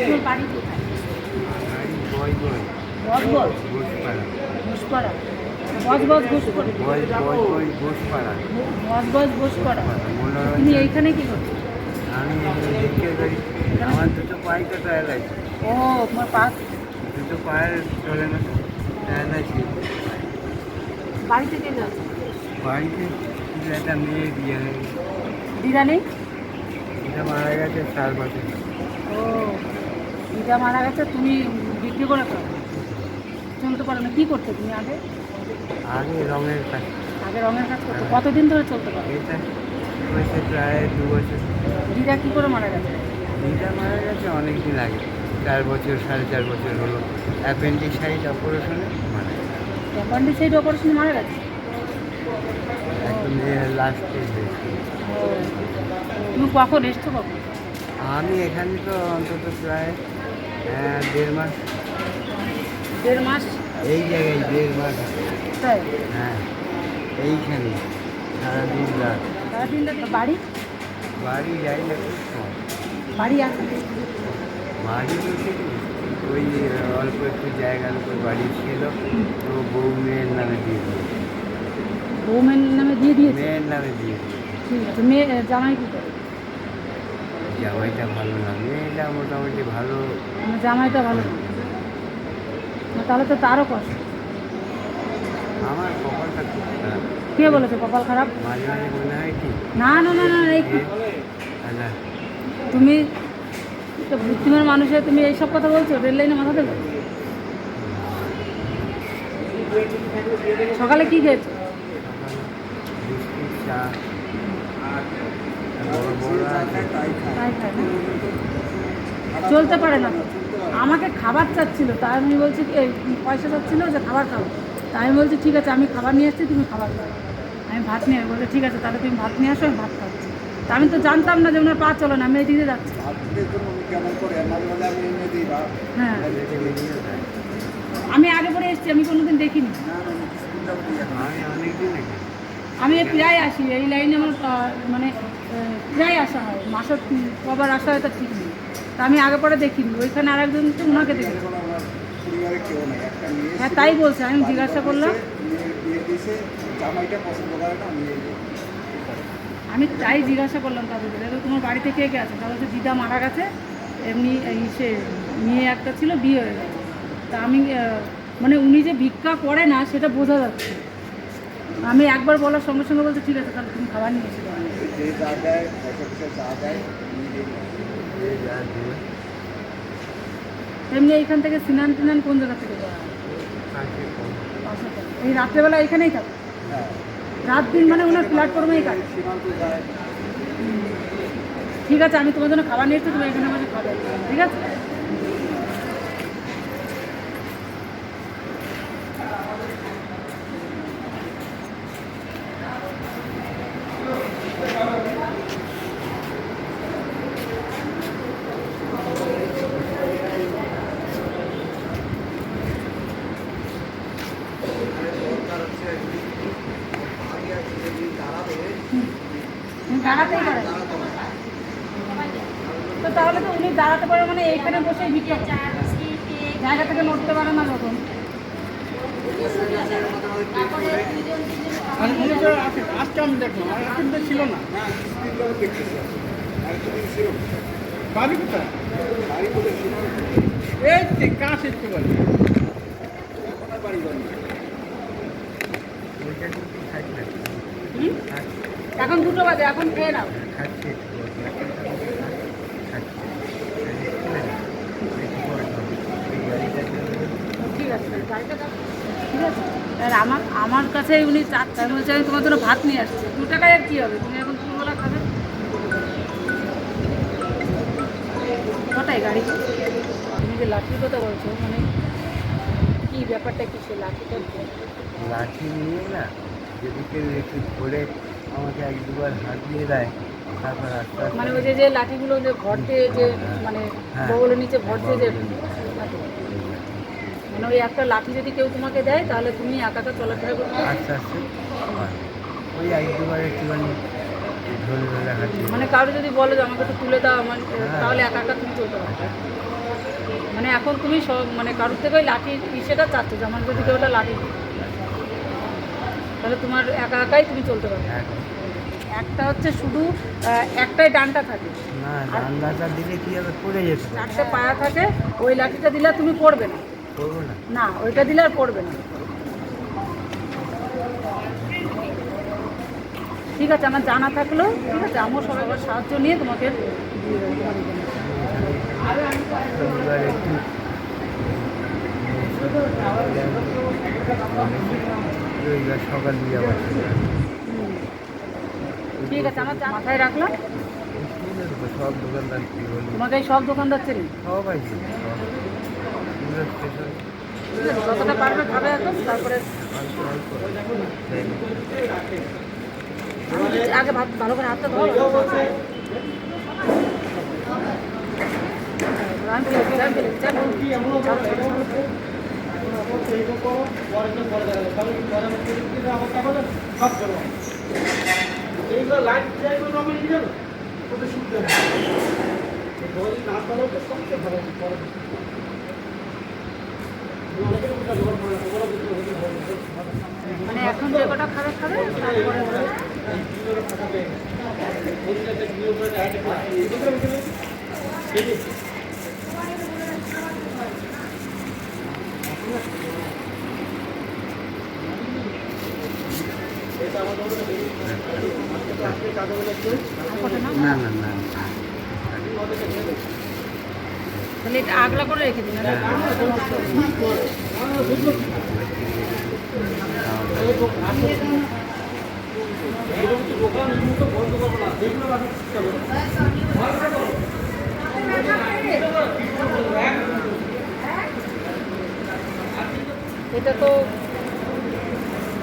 তোমার বাড়ি কোথায়? বাড়ি বয় বয় বজ বজ ঘোষপাড়া। ঘুষপাড়া বজ বজ ঘুষপাড়া। বয় বয় বয় ঘোষপাড়া। বজ বজ ঘুষপাড়া মনোরঞ্জন তুমি এইখানে কি করছ? আমি দেখতে পারি আমার দুটো পায়ে তো ট্রায়াল ও, তোমার পাস দুটো পায়ের চলে না ট্রায়াল আছে বাড়ি যাচ্ছে বাড়িতে একটা মেয়ে বিয়ে। দিদা নেই? এটা মারা গেছে চার বছর ও দিদা মারা গেছে তুমি বিক্রি করে খাও চলতে পারো না কী করতে তুমি আগে? আগে রঙের কাজ। আগে রঙের কাজ করতে কতদিন ধরে চলতে পারো? এটা হয়েছে প্রায় দু বছর। দিদা কী করে মারা গেছে? দিদা মারা গেছে অনেক দিন আগে চার বছর সাড়ে চার বছর হলো। অ্যাপেন্ডিসাইড অপারেশনে মারা গেছে। অ্যাপেন্ডিসাইড অপারেশন মারা গেছে? একদম লাস্টে তুমি কখন এসছো কখন? আমি এখানে তো অন্তত প্রায় আহ, দেড় মাস। দেড় মাস? এই জায়গায় দেড় মাস। তাই? হ্যাঁ এইখানে সারাদিন রাত। সারাদিন রাত? বাড়ি? বাড়ি যাই না বাড়ি আছে বাড়ি ওই অল্প একটু জায়গার উপর বাড়ি ছিল তো বউ মেয়ের নামে দিয়ে দিল বৌমের নামে দিয়ে দিয়েছে? মেয়ের নামে দিয়ে ঠিক আছে মেয়ে জামাই কী করে? জামাইটা ভালো না মেয়েটা মোটামুটি ভালো। জামাইটা ভালো তাহলে তো তারও কষ্ট। আমার কপালটা খুব খারাপ। কে বলেছে কপাল খারাপ? মাঝে মাঝে মনে হয় কি? না না না না এই তুমি তো বুদ্ধিমান মানুষের তুমি এইসব কথা বলছো রেল লাইনে মাথা দেবে? সকালে কি খেয়েছো? চা বড় বড় আছে তাই খায় না? চলতে পারে না। আমাকে খাবার চাচ্ছিল, তাই আমি বলছি পয়সা চাচ্ছিল যে খাবার খাব তাই আমি বলছি, ঠিক আছে, আমি খাবার নিয়ে এসেছি, তুমি খাবার খাও। আমি ভাত নিয়ে, বলছি, ঠিক আছে, তাহলে তুমি ভাত নিয়ে আসো, আমি ভাত খাচ্ছি। তা আমি তো জানতাম না যে ওনার পা চলে না, আমি এদিকে যাচ্ছি। হ্যাঁ। আমি আগে পরে এসেছি, আমি কোনোদিন দেখিনি। আমি প্রায় আসি, এই লাইনে আমার মানে প্রায় আসা হয় মাসে কবার আসা হয় তা ঠিক নেই। তা আমি আগে পরে দেখিনি, ওইখানে আরেকজন তো ওনাকে দেখেছি হ্যাঁ তাই বলছে, আমি জিজ্ঞাসা করলাম। আমি তাই জিজ্ঞাসা করলাম তাদের দেখো তোমার বাড়িতে কে কে আছে? তাহলে হচ্ছে দিদা মারা গেছে, এমনি এই সে মেয়ে একটা ছিল, বিয়ে হয়ে গেছে। তা আমি মানে উনি যে ভিক্ষা করে না, সেটা বোঝা যাচ্ছে আমি একবার বলার সঙ্গে সঙ্গে বলছে, ঠিক আছে, তাহলে তুমি খাবার নিয়ে এসে। যে এমনি এইখান থেকে সিনান টিনান কোন জায়গা থেকে করা হয়? এই রাত্রেবেলা এখানেই থাকে? রাত দিন মানে ওনার প্ল্যাটফর্মেই কাজ। ঠিক আছে আমি তোমার জন্য খাবার নিয়ে এসছি তুমি এখানে আমাকে খাবার ঠিক আছে হুম, দাঁড়াতেই পারে না। তো তাহলে তো উনি দাঁড়াতে পারে মানে এইখানে বসে ভিক্ষা জায়গা থেকে নড়তে পারে না আজকে আমি দেখলাম আর এখন ছিল না। বাড়ি কোথায়? এই কাজ একটু? এখন দুটো বাজে এখন খেয়ে নাও। খাচ্ছে। ঠিক আছে? আর আমার আমার কাছে উনি চাচ্ছে আমি বলছি আমি তোমার জন্য ভাত নিয়ে আসছি। দু টাকায় আর কী হবে? তুমি এখন দুপুরবেলা খাবে? কটায় গাড়ি? তুমি যে লাঠির কথা বলছো মানে কি ব্যাপারটা কি সে লাঠিটা? লাঠি নিয়ে না যদি কেউ একটু ধরে আমাকে এক দুবার হাত দিয়ে। তারপর আস্তে মানে ওই যে লাঠিগুলো যে ঘর দিয়ে যে মানে হ্যাঁ। বগলের নিচে ভর দিয়ে যে বগলের নিচে। লাঠি। মানে ওই একটা লাঠি যদি কেউ তোমাকে দেয় তাহলে তুমি একা একা চলাফেরা করতে। আস্তে আস্তে ওই এক দুবার একটুখানি মানে কারও যদি বলো যে আমাকে একটু তুলে দাও আমার হ্যাঁ। তাহলে একা একা তুমি চলতে পারবে। মানে এখন তুমি সব- মানে কারোর থেকে ওই লাঠির ইসেটা চাচ্ছ যে আমার যদি কেউ একটা লাঠি তাহলে তোমার একা একাই তুমি চলতে পারবে। হ্যাঁ। একটা হচ্ছে শুধু একটাই ডানটা থাকে। না জানলাটা দিলে কি হবে? পড়ে যেতে চারটে পায়া থাকে ওই লাঠিটা দিলে তুমি পড়বে না। না? ওইটা দিলে আর পড়বে না। ঠিক আছে আমার জানা থাকল ঠিক আছে আমিও সবাইকার সাহায্য নিয়ে তোমাকে সকাল দিয়ে। ঠিক আছে আমার মাথায় রাখলাম। স্কুলের সব দোকানদার তোমাকে সব দোকানদার চেনি? সবাই ছিল, সব। পুরো স্টেশন ঠিক আছে তারপরে আগে ভাত ভালো করে হাতটা ধরো। এইগুলো লাইট যাইগুলো আমি নিয়ে ওটা শুনতে পরে অনেকের মধ্যে জোগাড় করে রাখো, ওরা বুঝতে হবে, হবে, হবে। মানে এখন যে কটা খাবে খাবে তারপরে? না না না তাহলে এটা আগলা করে রেখে দিন এটা তো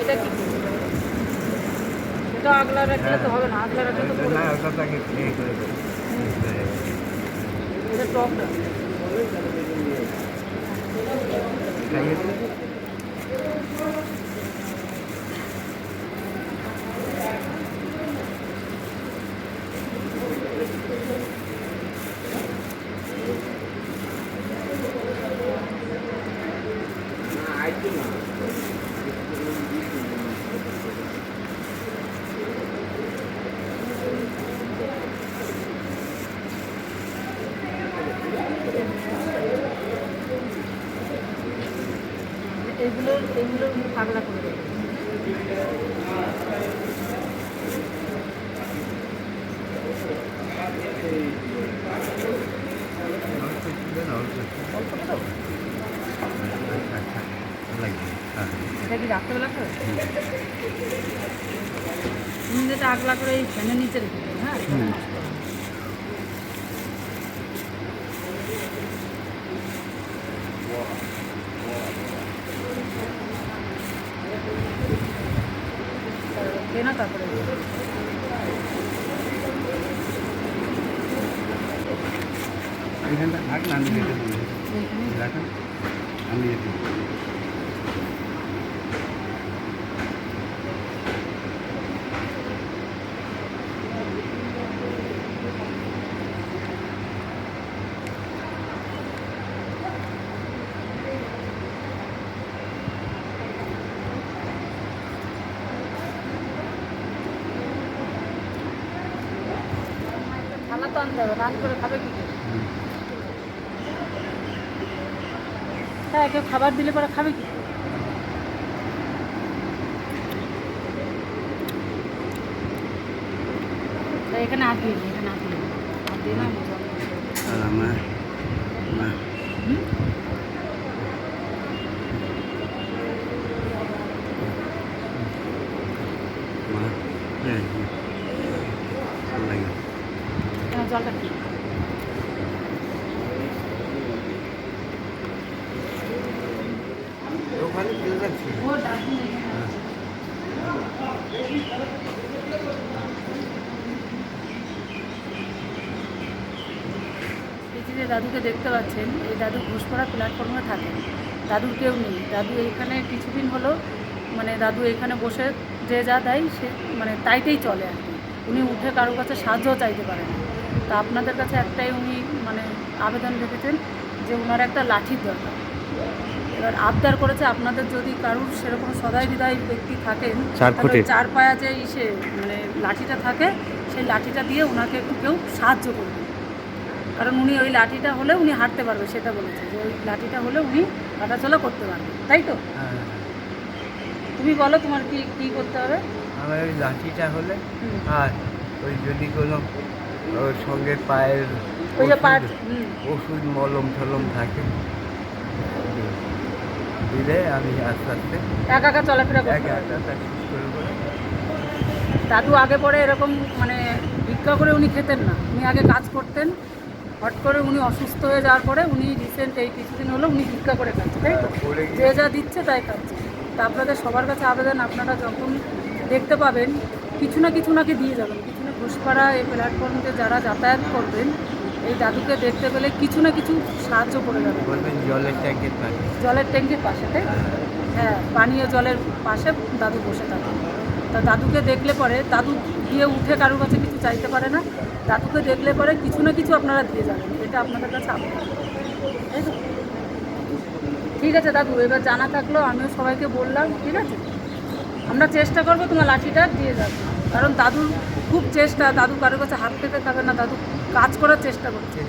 এটা কি? এটা আগলা রাখলে তো হবে না আগলা রাখলে তো। না ওটা তাকে এ করে দেবো। এটা টপ না খাইয়ে দিলে এগুলো পাগলা করে দেবে। এটা কি রাত্রেবেলা করে? আগলা করে এই ফ্যানের নিচে রেখে হ্যাঁ হুম। খেয়ে না তারপরে এখানটা থাক না, আমি রেখে দিই। এইখানে রাখুন। আমি রেখে দিই। থালা তো আনতে হবে রান করে খাবে কি করে? হুম। হ্যাঁ কেউ খাবার দিলে পরে খাবে কি? এখানে হাত দিয়ে এখানে হাত দিয়ে হাত দিয়ে না আমার ভালো লাগে। এখানে জলটা কি ওখানে কেউ যাচ্ছে ও ডাস্টবিন এখানে আছে। এই যে যে দাদুকে দেখতে পাচ্ছেন এই দাদু ঘুষপড়া প্ল্যাটফর্মে থাকেন দাদুর কেউ নেই। দাদু এইখানে কিছুদিন হলো মানে দাদু এখানে বসে যে যা দেয় সে মানে তাইতেই চলে আর কি। উনি উঠে কারোর কাছে সাহায্যও চাইতে পারেন তা আপনাদের কাছে একটাই উনি মানে আবেদন রেখেছেন যে ওনার একটা লাঠির দরকার। এবার আবদার করেছে আপনাদের যদি কারুর সেরকম সদাই বিদায় ব্যক্তি থাকেন তাহলে চার পায়া যে ইসে মানে লাঠিটা থাকে সেই লাঠিটা দিয়ে ওনাকে একটু কেউ সাহায্য করবে। কারণ উনি ওই লাঠিটা হলে উনি হাঁটতে পারবে সেটা বলেছে যে ওই লাঠিটা হলে উনি হাঁটাচলা করতে পারবে তাই তো? হ্যাঁ তুমি বলো তোমার কি কি করতে হবে? আমার ওই লাঠিটা হলে আর ওই যদি কোনো সঙ্গে পায়ের ওই যে পাট ওষুধ মলম টলম থাকে দিলে আমি আস্তে আস্তে একা একা চলাফেরা একা একা দাদু আগে পরে এরকম মানে ভিক্ষা করে উনি খেতেন না উনি আগে কাজ করতেন হট করে উনি অসুস্থ হয়ে যাওয়ার পরে উনি রিসেন্ট এই কিছুদিন হলো উনি ভিক্ষা করে খাচ্ছে তাই তো? যে যা দিচ্ছে তাই খাচ্ছে। তা আপনাদের সবার কাছে আবেদন আপনারা যখন দেখতে পাবেন কিছু না কিছু নাকি দিয়ে যাবেন। কিছু না ঘুষপাড়া এই প্ল্যাটফর্মে যারা যাতায়াত করবেন এই দাদুকে দেখতে পেলে কিছু না কিছু সাহায্য করে যাবেন। বলবেন জলের ট্যাঙ্কের থাকে জলের ট্যাঙ্কির পাশে তাই হ্যাঁ পানীয় জলের পাশে দাদু বসে থাকে। তা দাদুকে দেখলে পরে দাদু গিয়ে উঠে কারোর কাছে কিছু চাইতে পারে না দাদুকে দেখলে পরে কিছু না কিছু আপনারা দিয়ে যাবেন এটা আপনাদের কাছে আপনার ঠিক আছে দাদু এবার জানা থাকল আমিও সবাইকে বললাম ঠিক আছে? আমরা চেষ্টা করব তোমার লাঠিটা দিয়ে যাবে কারণ দাদুর খুব চেষ্টা দাদু কারোর কাছে হাত পেতে খাবে না দাদু কাজ করার চেষ্টা করছে।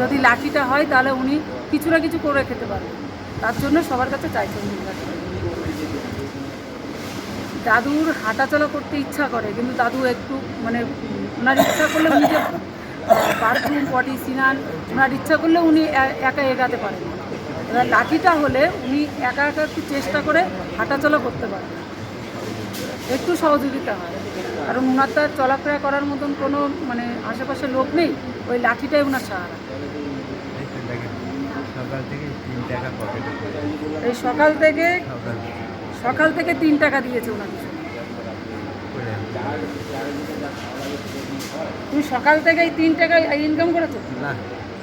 যদি লাঠিটা হয় তাহলে উনি কিছু না কিছু করে খেতে পারবেন। তার জন্য সবার কাছে চাইছেন। দাদুর হাঁটাচলা করতে ইচ্ছা করে কিন্তু দাদু একটু মানে ওনার ইচ্ছা করলে উনি যে বাথরুম পটি সিনান ওনার ইচ্ছা করলে উনি একা এগাতে পারেন এবার লাঠিটা হলে উনি একা একা একটু চেষ্টা করে হাঁটাচলা করতে পারেন। একটু সহযোগিতা হয়। কারণ ওনার তো আর চলাফেরা করার মতন কোনো মানে আশেপাশে লোক নেই ওই লাঠিটাই ওনার সাহারা। এই সকাল থেকে। সকাল থেকে তিন টাকা দিয়েছে ওনাকে। তুমি সকাল থেকে এই তিন টাকা ইনকাম করেছ? না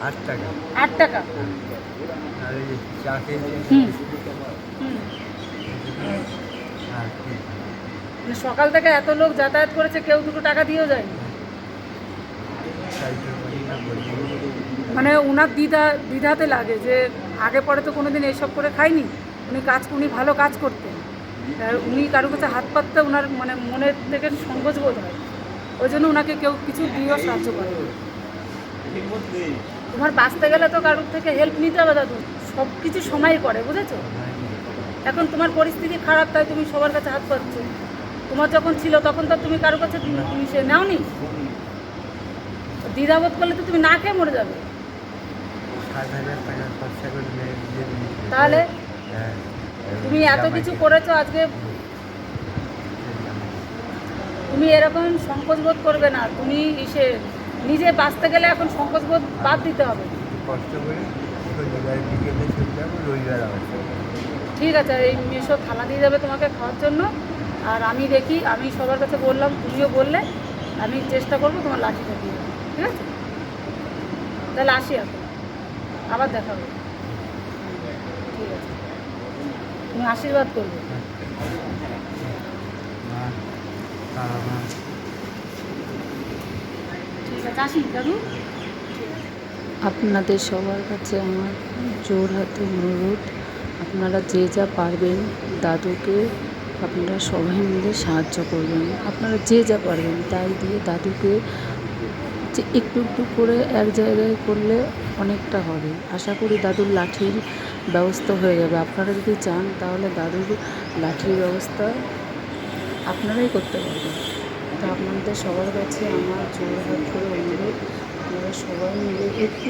আট টাকা। আট টাকা? মানে সকাল থেকে এত লোক যাতায়াত করেছে কেউ দুটো টাকা দিয়েও যায় মানে ওনার দ্বিধা দ্বিধাতে লাগে যে আগে পরে তো কোনোদিন এইসব করে খাইনি উনি কাজ উনি ভালো কাজ করতেন। আর উনি কারও কাছে হাত পাততে ওনার মানে মনের থেকে সংকোচ বোধ হয়। ওই জন্য ওনাকে কেউ কিছু দিয়েও সাহায্য করে। তোমার বাঁচতে গেলে তো কারোর থেকে হেল্প নিতে হবে দাদু। সব কিছু সময় করে বুঝেছ? এখন তোমার পরিস্থিতি খারাপ তাই তুমি সবার কাছে হাত পাচ্ছ। তোমার যখন ছিল তখন তো তুমি কারোর কাছে তুমি সে নাওনি। দ্বিধাবোধ করলে তো তুমি না খেয়ে মরে যাবে। করে। তাহলে? তুমি এত কিছু করেছ আজকে। তুমি এরকম সংকোচ বোধ করবে না তুমি ইসে নিজে বাঁচতে গেলে এখন সংকোচ বোধ বাদ দিতে হবে। কষ্ট করে। ঠিক আছে এই মেশো থালা দিয়ে যাবে তোমাকে খাওয়ার জন্য। আর আমি দেখি আমি সবার কাছে বললাম তুমিও বললে আমি চেষ্টা করব তোমার লাঠিটা দিয়ে ঠিক আছে? তাহলে আসি এখন। আবার দেখা হবে ঠিক আছে তুমি আশীর্বাদ করবে। আপনাদের সবার কাছে আমার জোর হাতে অনুরোধ, আপনারা যে যা পারবেন দাদুকে আপনারা সবাই মিলে সাহায্য করবেন। আপনারা যে যা পারবেন তাই দিয়ে দাদুকে যে একটু একটু করে এক জায়গায় করলে অনেকটা হবে। আশা করি দাদুর লাঠির ব্যবস্থা হয়ে যাবে। আপনারা যদি চান তাহলে দাদুর লাঠির ব্যবস্থা আপনারাই করতে পারবেন। তো আপনাদের সবার কাছে আমার জোর হাত করে অনুরোধ। আপনারা সবাই মিলে একটু